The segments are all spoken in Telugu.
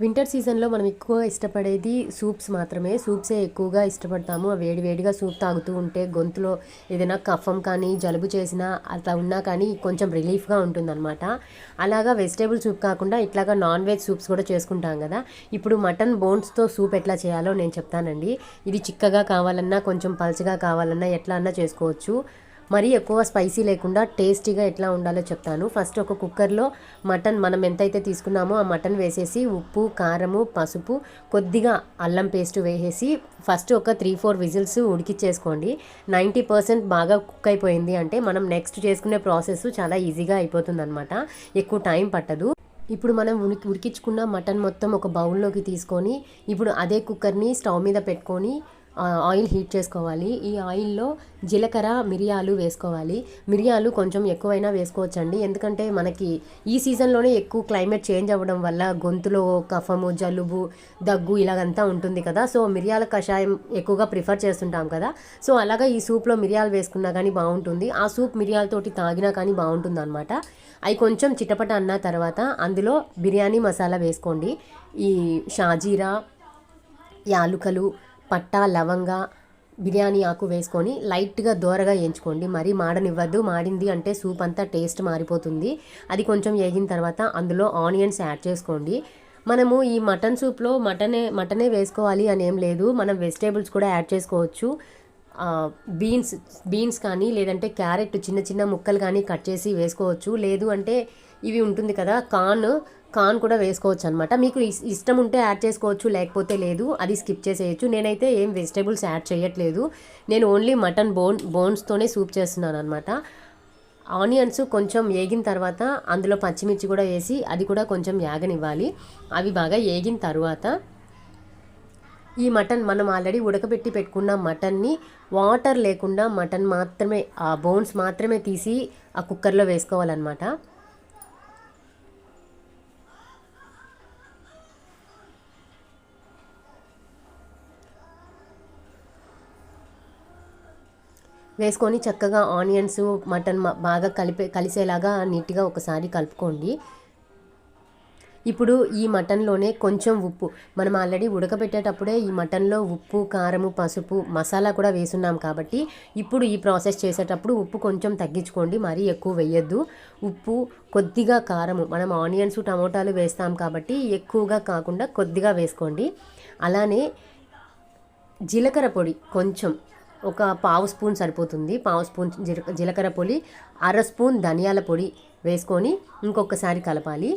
వింటర్ సీజన్లో మనం ఎక్కువ ఇష్టపడేది సూప్స్ మాత్రమే. సూప్సే ఎక్కువగా ఇష్టపడతాము. ఆ వేడి వేడిగా సూప్ తాగుతూ ఉంటే గొంతులో ఏదైనా కఫం కానీ జలుబు చేసినా అట్లా ఉన్నా కానీ కొంచెం రిలీఫ్గా ఉంటుందన్నమాట. అలాగా వెజిటేబుల్ సూప్ కాకుండా ఇట్లాగా నాన్ వెజ్ సూప్స్ కూడా చేసుకుంటాం కదా. ఇప్పుడు మటన్ బోన్స్తో సూప్ ఎట్లా చేయాలో నేను చెప్తానండి. ఇది చిక్కగా కావాలన్నా కొంచెం పల్చగా కావాలన్నా ఎట్లా అన్నా చేసుకోవచ్చు. మరీ ఎక్కువ స్పైసీ లేకుండా టేస్టీగా ఎట్లా ఉండాలో చెప్తాను. ఫస్ట్ ఒక కుక్కర్లో మటన్ మనం ఎంతైతే తీసుకున్నామో ఆ మటన్ వేసేసి ఉప్పు కారము పసుపు కొద్దిగా అల్లం పేస్ట్ వేసేసి ఫస్ట్ ఒక త్రీ ఫోర్ విజిల్స్ ఉడికిచ్చేసుకోండి. నైంటీ పర్సెంట్ బాగా కుక్ అయిపోయింది అంటే మనం నెక్స్ట్ చేసుకునే ప్రాసెస్ చాలా ఈజీగా అయిపోతుందన్నమాట. ఎక్కువ టైం పట్టదు. ఇప్పుడు మనం ఉడికి ఉడికించుకున్న మటన్ మొత్తం ఒక బౌల్లోకి తీసుకొని ఇప్పుడు అదే కుక్కర్ని స్టవ్ మీద పెట్టుకొని ఆయిల్ హీట్ చేసుకోవాలి. ఈ ఆయిల్లో జీలకర్ర మిరియాలు వేసుకోవాలి. మిరియాలు కొంచెం ఎక్కువైనా వేసుకోవచ్చండి. ఎందుకంటే మనకి ఈ సీజన్లోనే ఎక్కువ క్లైమేట్ చేంజ్ అవ్వడం వల్ల గొంతులో కఫము జలుబు దగ్గు ఇలాగంతా ఉంటుంది కదా. సో మిరియాల కషాయం ఎక్కువగా ప్రిఫర్ చేస్తుంటాం కదా. సో అలాగా ఈ సూప్లో మిరియాలు వేసుకున్నా కానీ బాగుంటుంది ఆ సూప్ మిరియాలతోటి తాగినా కానీ బాగుంటుంది అనమాట అవి కొంచెం చిటపట అన్న తర్వాత అందులో బిర్యానీ మసాలా వేసుకోండి. ఈ షాజీరా యాలుకలు పట్టా లవంగ బిర్యానీ ఆకు వేసుకొని లైట్గా దోరగా వేయించుకోండి. మరీ మాడనివ్వద్దు. మాడింది అంటే సూప్ అంతా టేస్ట్ మారిపోతుంది. అది కొంచెం వేగిన తర్వాత అందులో ఆనియన్స్ యాడ్ చేసుకోండి. మనము ఈ మటన్ సూప్లో మటనే మటనే వేసుకోవాలి అని ఏం లేదు. మనం వెజిటేబుల్స్ కూడా యాడ్ చేసుకోవచ్చు. బీన్స్ బీన్స్ కానీ లేదంటే క్యారెట్ చిన్న చిన్న ముక్కలు కానీ కట్ చేసి వేసుకోవచ్చు. లేదు అంటే ఇవి ఉంటుంది కదా కార్న్ కార్న్ కూడా వేసుకోవచ్చు అనమాట మీకు ఇష్టం ఉంటే యాడ్ చేసుకోవచ్చు లేకపోతే లేదు అది స్కిప్ చేసేయచ్చు. నేనైతే ఏం వెజిటేబుల్స్ యాడ్ చేయట్లేదు. నేను ఓన్లీ మటన్ బోన్ బోన్స్తోనే సూప్ చేస్తున్నాను అనమాట ఆనియన్స్ కొంచెం వేగిన తర్వాత అందులో పచ్చిమిర్చి కూడా వేసి అది కూడా కొంచెం యాగనివ్వాలి. అవి బాగా వేగిన తర్వాత ఈ మటన్ మనం ఆల్రెడీ ఉడకబెట్టి పెట్టుకున్న మటన్ని వాటర్ లేకుండా మటన్ మాత్రమే ఆ బోన్స్ మాత్రమే తీసి ఆ కుక్కర్లో వేసుకోవాలన్నమాట. వేసుకొని చక్కగా ఆనియన్స్ మటన్ బాగా కలిపే కలిసేలాగా నీట్గా ఒకసారి కలుపుకోండి. ఇప్పుడు ఈ మటన్లోనే కొంచెం ఉప్పు. మనం ఆల్రెడీ ఉడకబెట్టేటప్పుడే ఈ మటన్లో ఉప్పు కారము పసుపు మసాలా కూడా వేసున్నాం కాబట్టి ఇప్పుడు ఈ ప్రాసెస్ చేసేటప్పుడు ఉప్పు కొంచెం తగ్గించుకోండి. మరీ ఎక్కువ వేయొద్దు. ఉప్పు కొద్దిగా కారము మనం ఆనియన్స్ టమోటాలు వేస్తాం కాబట్టి ఎక్కువగా కాకుండా కొద్దిగా వేసుకోండి. అలానే జీలకర్ర పొడి కొంచెం ఒక పావు స్పూన్ సరిపోతుంది. పావు స్పూన్ జీలకర్ర పొడి అర స్పూన్ ధనియాల పొడి వేసుకొని ఇంకొకసారి కలపాలి.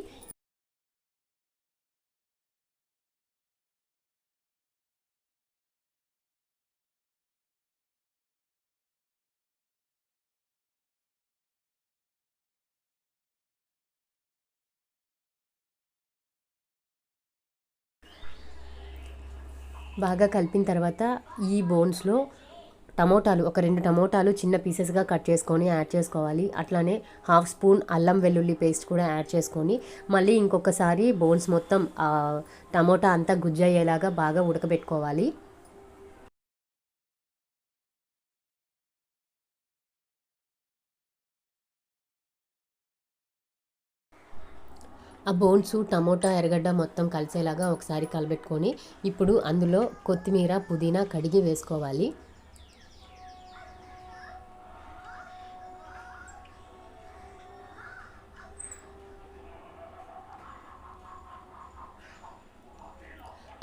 బాగా కలిపిన తర్వాత ఈ బోన్స్లో టమోటాలు ఒక రెండు టమోటాలు చిన్న పీసెస్గా కట్ చేసుకొని యాడ్ చేసుకోవాలి. అట్లానే హాఫ్ స్పూన్ అల్లం వెల్లుల్లి పేస్ట్ కూడా యాడ్ చేసుకొని మళ్ళీ ఇంకొకసారి బోన్స్ మొత్తం టమోటా అంతా గుజ్జయ్యేలాగా బాగా ఉడకబెట్టుకోవాలి. ఆ బోన్స్ టమోటా ఎర్రగడ్డ మొత్తం కలిసేలాగా ఒకసారి కలబెట్టుకొని ఇప్పుడు అందులో కొత్తిమీర పుదీనా కడిగి వేసుకోవాలి.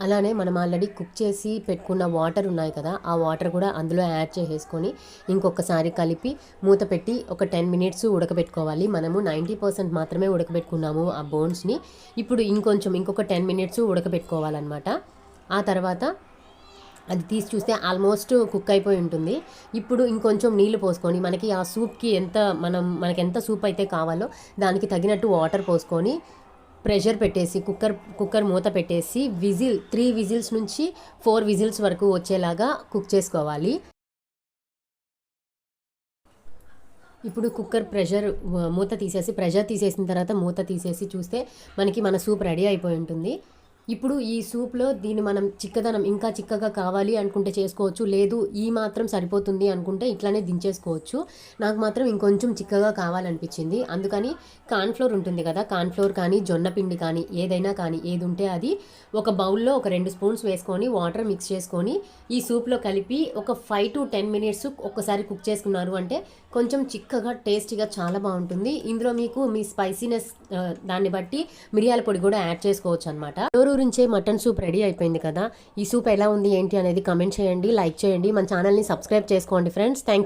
అలానే మనం ఆల్రెడీ కుక్ చేసి పెట్టుకున్న వాటర్ ఉన్నాయి కదా ఆ వాటర్ కూడా అందులో యాడ్ చేసేసుకొని ఇంకొకసారి కలిపి మూత పెట్టి ఒక టెన్ మినిట్స్ ఉడకబెట్టుకోవాలి. మనము నైంటీ పర్సెంట్ మాత్రమే ఉడకబెట్టుకున్నాము ఆ బోన్స్ని. ఇప్పుడు ఇంకొంచెం ఇంకొక టెన్ మినిట్స్ ఉడకబెట్టుకోవాలన్నమాట. ఆ తర్వాత అది తీసి చూస్తే ఆల్మోస్ట్ కుక్ అయిపోయి ఉంటుంది. ఇప్పుడు ఇంకొంచెం నీళ్ళు పోసుకొని మనకి ఆ సూప్కి ఎంత మనం మనకి ఎంత సూప్ అయితే కావాలో దానికి తగినట్టు వాటర్ పోసుకొని ప్రెషర్ పెట్టేసి కుక్కర్ కుక్కర్ మూత పెట్టేసి విజిల్ త్రీ విజిల్స్ నుంచి ఫోర్ విజిల్స్ వరకు వచ్చేలాగా కుక్ చేసుకోవాలి. ఇప్పుడు కుక్కర్ ప్రెషర్ మూత తీసేసి ప్రెషర్ తీసేసిన తర్వాత మూత తీసేసి చూస్తే మనకి మన సూప్ రెడీ అయిపోయి ఉంటుంది. ఇప్పుడు ఈ సూప్లో దీన్ని మనం చిక్కదనం ఇంకా చిక్కగా కావాలి అనుకుంటే చేసుకోవచ్చు. లేదు ఈ మాత్రం సరిపోతుంది అనుకుంటే ఇట్లానే దించేసుకోవచ్చు. నాకు మాత్రం ఇంకొంచెం చిక్కగా కావాలనిపించింది. అందుకని కార్న్ఫ్లోర్ ఉంటుంది కదా కార్న్ఫ్లోర్ కానీ జొన్న పిండి కానీ ఏదైనా కానీ ఏది ఉంటే అది ఒక బౌల్లో ఒక రెండు స్పూన్స్ వేసుకొని వాటర్ మిక్స్ చేసుకొని ఈ సూప్లో కలిపి ఒక ఫైవ్ టు టెన్ మినిట్స్ ఒక్కసారి కుక్ చేసుకున్నారు అంటే కొంచెం చిక్కగా టేస్టీగా చాలా బాగుంటుంది. ఇందులో మీకు మీ స్పైసీనెస్ దాన్ని బట్టి మిరియాల పొడి కూడా యాడ్ చేసుకోవచ్చు అనమాట నుంచే మటన్ సూప్ రెడీ అయిపోయింది కదా. ఈ సూప్ ఎలా ఉంది ఏంటి అనేది కమెంట్ చేయండి లైక్ చేయండి. మన ఛానల్ని సబ్స్క్రైబ్ చేసుకోండి ఫ్రెండ్స్. థ్యాంక్